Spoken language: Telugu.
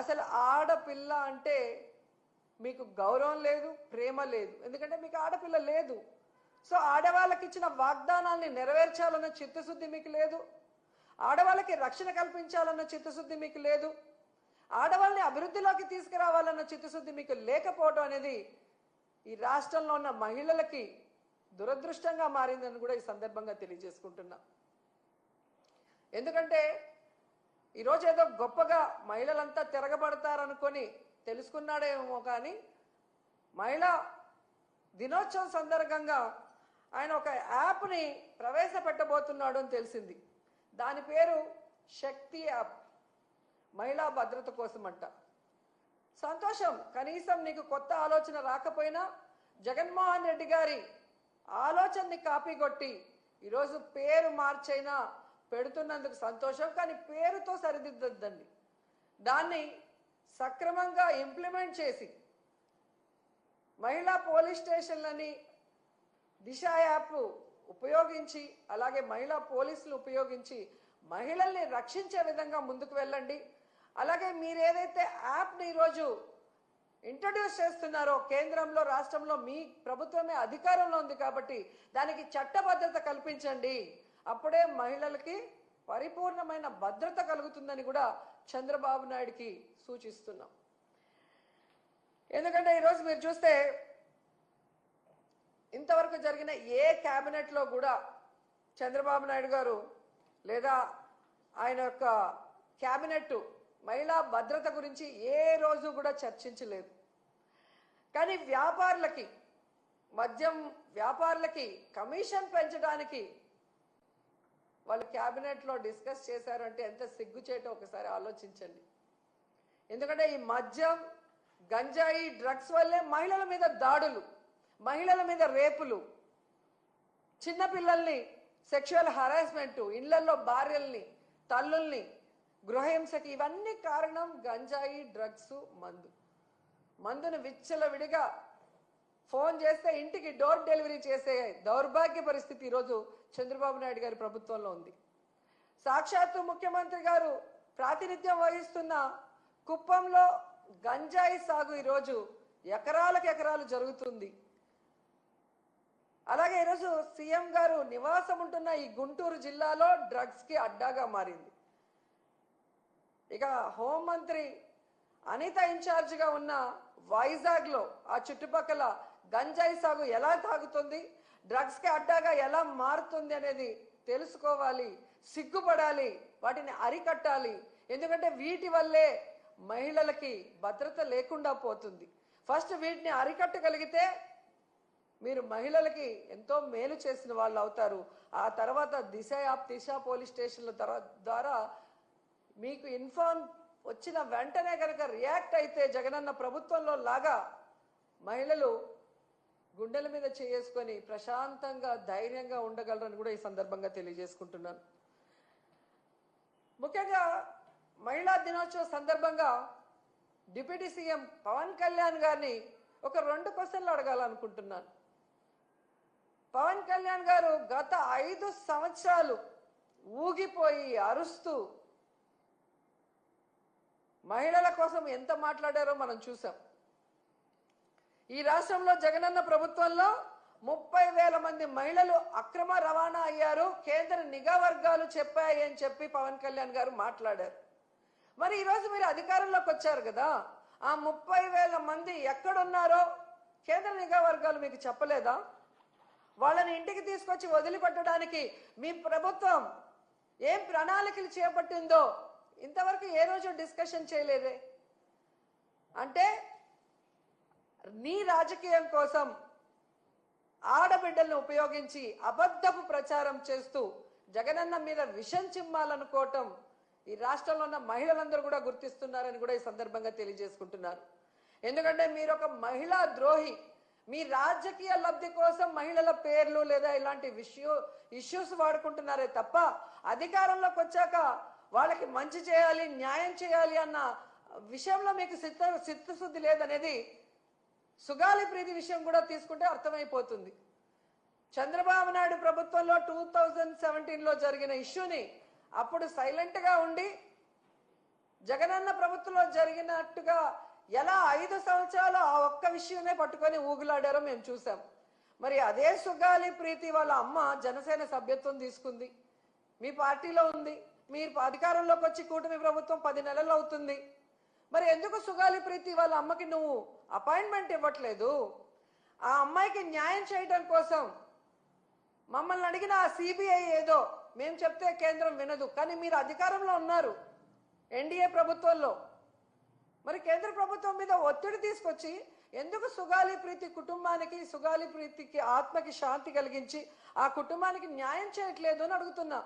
అసలు ఆడపిల్ల అంటే మీకు గౌరవం లేదు ప్రేమ లేదు. ఎందుకంటే మీకు ఆడపిల్ల లేదు. సో ఆడవాళ్ళకి ఇచ్చిన వాగ్దానాన్ని నెరవేర్చాలన్న చిత్తశుద్ధి మీకు లేదు. ఆడవాళ్ళకి రక్షణ కల్పించాలన్న చిత్తశుద్ధి మీకు లేదు. ఆడవాళ్ళని అభివృద్ధిలోకి తీసుకురావాలన్న చిత్తశుద్ధి మీకు లేకపోవడం అనేది ఈ రాష్ట్రంలో ఉన్న మహిళలకి దురదృష్టంగా మారిందని కూడా ఈ సందర్భంగా తెలియజేసుకుంటున్నా. ఎందుకంటే ఈరోజు ఏదో గొప్పగా మహిళలంతా తిరగబడతారనుకొని తెలుసుకున్నాడేమో కానీ మహిళా దినోత్సవం సందర్భంగా ఆయన ఒక యాప్ని ప్రవేశపెట్టబోతున్నాడు అని తెలిసింది. దాని పేరు శక్తి యాప్. మహిళా భద్రత కోసం అంట సంతోషం. కనీసం నీకు కొత్త ఆలోచన రాకపోయినా జగన్మోహన్ రెడ్డి గారి ఆలోచనని కాపీ కొట్టి ఈరోజు పేరు మార్చైనా పెడుతున్నందుకు సంతోషం కానీ పేరుతో సరిదిద్దద్దండి. దాన్ని సక్రమంగా ఇంప్లిమెంట్ చేసి మహిళా పోలీస్ స్టేషన్లని దిశ యాప్ ఉపయోగించి అలాగే మహిళా పోలీసులు ఉపయోగించి మహిళల్ని రక్షించే విధంగా ముందుకు వెళ్ళండి. అలాగే మీరు ఏదైతే యాప్ని ఈరోజు ఇంట్రడ్యూస్ చేస్తున్నారో కేంద్రంలో రాష్ట్రంలో మీ ప్రభుత్వమే అధికారంలో ఉంది కాబట్టి దానికి చట్టబద్ధత కల్పించండి. అప్పుడే మహిళలకి పరిపూర్ణమైన భద్రత కలుగుతుందని కూడా చంద్రబాబు నాయుడికి సూచిస్తున్నాం. ఎందుకంటే ఈరోజు మీరు చూస్తే ఇంతవరకు జరిగిన ఏ క్యాబినెట్లో కూడా చంద్రబాబు నాయుడు గారు లేదా ఆయన యొక్క క్యాబినెట్ మహిళా భద్రత గురించి ఏ రోజు కూడా చర్చించలేదు. కానీ వ్యాపారులకి మద్యం వ్యాపారులకి కమిషన్ పెంచడానికి వాళ్ళు క్యాబినెట్లో డిస్కస్ చేశారంటే ఎంత సిగ్గుచేటో ఒకసారి ఆలోచించండి. ఎందుకంటే ఈ మద్యం గంజాయి డ్రగ్స్ వల్లే మహిళల మీద దాడులు మహిళల మీద రేపులు. చిన్నపిల్లల్ని సెక్షువల్ హరాస్మెంట్ ఇళ్ళలో భార్యల్ని తల్లుల్ని గృహహింసకి ఇవన్నీ కారణం గంజాయి డ్రగ్స్ మందు. మందును విచ్చలవిడిగా ఫోన్ చేస్తే ఇంటికి డోర్ డెలివరీ చేసే దౌర్భాగ్య పరిస్థితి ఈరోజు చంద్రబాబు నాయుడు గారి ప్రభుత్వంలో ఉంది. సాక్షాత్తు ముఖ్యమంత్రి గారు ప్రాతినిధ్యం వహిస్తున్న కుప్పంలో గంజాయి సాగు ఈరోజు ఎకరాలకు ఎకరాలు జరుగుతుంది. అలాగే ఈరోజు సీఎం గారు నివాసం ఉంటున్న ఈ గుంటూరు జిల్లాలో డ్రగ్స్కి అడ్డాగా మారింది. ఇక హోంమంత్రి అనిత ఇన్ఛార్జిగా ఉన్న వైజాగ్లో ఆ చుట్టుపక్కల గంజాయి సాగు ఎలా తాగుతుంది? డ్రగ్స్కి అడ్డాగా ఎలా మారుతుంది అనేది తెలుసుకోవాలి సిగ్గుపడాలి వాటిని అరికట్టాలి. ఎందుకంటే వీటి వల్లే మహిళలకి భద్రత లేకుండా పోతుంది. ఫస్ట్ వీటిని అరికట్టగలిగితే మీరు మహిళలకి ఎంతో మేలు చేసిన వాళ్ళు అవుతారు. ఆ తర్వాత దిశ యాప్ దిశ పోలీస్ స్టేషన్ల ద్వారా మీకు ఇన్ఫార్మ్ వచ్చిన వెంటనే కనుక రియాక్ట్ అయితే జగనన్న ప్రభుత్వంలో లాగా మహిళలు గుండెల మీద చేసుకొని ప్రశాంతంగా ధైర్యంగా ఉండగలరని కూడా ఈ సందర్భంగా తెలియజేసుకుంటున్నాను. ముఖ్యంగా మహిళా దినోత్సవ సందర్భంగా డిప్యూటీ సీఎం పవన్ కళ్యాణ్ గారిని ఒక రెండు క్వశ్చన్లు అడగాలనుకుంటున్నాను. పవన్ కళ్యాణ్ గారు గత ఐదు సంవత్సరాలు ఊగిపోయి అరుస్తూ మహిళల కోసం ఎంత మాట్లాడారో మనం చూసాం ఈ రాష్ట్రంలో జగనన్న ప్రభుత్వంలో ముప్పై వేల మంది మహిళలు అక్రమ రవాణా అయ్యారు. కేంద్ర నిఘా వర్గాలు చెప్పాయని చెప్పి పవన్ కళ్యాణ్ గారు మాట్లాడారు. మరి ఈరోజు మీరు అధికారంలోకి వచ్చారు కదా. ఆ ముప్పై వేల మంది ఎక్కడున్నారో కేంద్ర నిఘా వర్గాలు మీకు చెప్పలేదా? వాళ్ళని ఇంటికి తీసుకొచ్చి వదిలిపెట్టడానికి మీ ప్రభుత్వం ఏం ప్రణాళికలు చేపట్టిందో ఇంతవరకు ఏ రోజు డిస్కషన్ చేయలేదే. అంటే నీ రాజకీయం కోసం ఆడబిడ్డలను ఉపయోగించి అబద్ధపు ప్రచారం చేస్తూ జగనన్న మీద విషం చిమ్మాలనుకోవటం ఈ రాష్ట్రంలో ఉన్న మహిళలందరూ కూడా గుర్తిస్తున్నారని కూడా ఈ సందర్భంగా తెలియజేసుకుంటున్నారు. ఎందుకంటే మీరు ఒక మహిళా ద్రోహి మీ రాజకీయ లబ్ధి కోసం మహిళల పేర్లు లేదా ఇలాంటి విషయూ ఇష్యూస్ వాడుకుంటున్నారే తప్ప అధికారంలోకి వచ్చాక వాళ్ళకి మంచి చేయాలి న్యాయం చేయాలి అన్న విషయంలో మీకు సిద్ధ చిత్తశుద్ధి లేదనేది సుగాలి ప్రీతి విషయం కూడా తీసుకుంటే అర్థమైపోతుంది. చంద్రబాబు నాయుడు ప్రభుత్వంలో టూ థౌజండ్ సెవెంటీన్లో జరిగిన ఇష్యూని అప్పుడు సైలెంట్గా ఉండి జగనన్న ప్రభుత్వంలో జరిగినట్టుగా ఎలా ఐదు సంవత్సరాలు ఆ ఒక్క విషయమే పట్టుకొని ఊగులాడారో మేము చూసాం మరి అదే సుగాలి ప్రీతి వాళ్ళ అమ్మ జనసేన సభ్యత్వం తీసుకుంది. మీ పార్టీలో ఉంది. మీరు అధికారంలోకి వచ్చి కూటమి ప్రభుత్వం పది నెలలు అవుతుంది. మరి ఎందుకు సుగాలి ప్రీతి వాళ్ళ అమ్మకి నువ్వు అపాయింట్మెంట్ ఇవ్వట్లేదు? ఆ అమ్మాయికి న్యాయం చేయడం కోసం మమ్మల్ని అడిగిన ఆ సిబిఐ ఏదో మేము చెప్తే కేంద్రం వినదు. కానీ మీరు అధికారంలో ఉన్నారు ఎన్డీఏ ప్రభుత్వంలో. మరి కేంద్ర ప్రభుత్వం మీద ఒత్తిడి తీసుకొచ్చి ఎందుకు సుగాలి ప్రీతి కుటుంబానికి సుగాలి ప్రీతికి ఆత్మకి శాంతి కలిగించి ఆ కుటుంబానికి న్యాయం చేయట్లేదు అని అడుగుతున్నా.